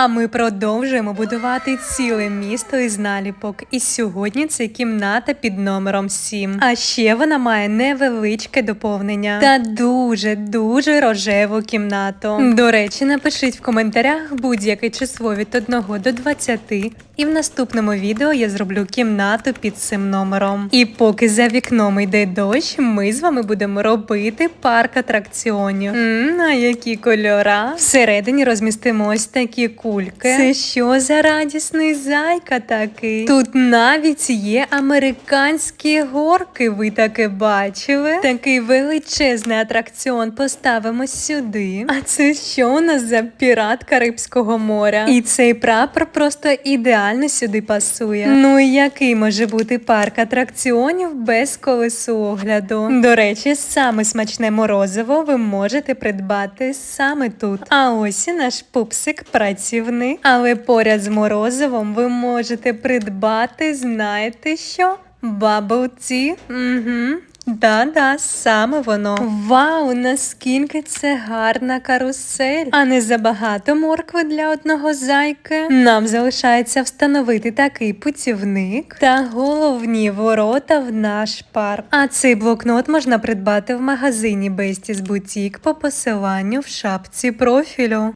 А ми продовжуємо будувати ціле місто із наліпок. І сьогодні це кімната під номером 7. А ще вона має невеличке доповнення та дуже дуже рожеву кімнату. До речі, напишіть в коментарях будь-яке число від 1 до 20, і в наступному відео я зроблю кімнату під цим номером. І поки за вікном йде дощ, ми з вами будемо робити парк атракціонів. М, а які кольора? Всередині розмістимо ось такі кульки. Це що за радісний зайка такий? Тут навіть є американські горки. Ви таке бачили? Такий величезний атракціон поставимо сюди. А це що у нас за пірат Карибського моря? І цей прапор просто ідеально сюди пасує. Ну і який може бути парк атракціонів без колесу огляду? До речі, саме смачне морозиво ви можете придбати саме тут. А ось і наш пупсик працівник. Але поряд з морозивом ви можете придбати, знаєте що? Tea. Угу. Да-да, саме воно. Вау, наскільки це гарна карусель, а не забагато моркви для одного зайки. Нам залишається встановити такий путівник та головні ворота в наш парк. А цей блокнот можна придбати в магазині Besties Boutique по посиланню в шапці профілю.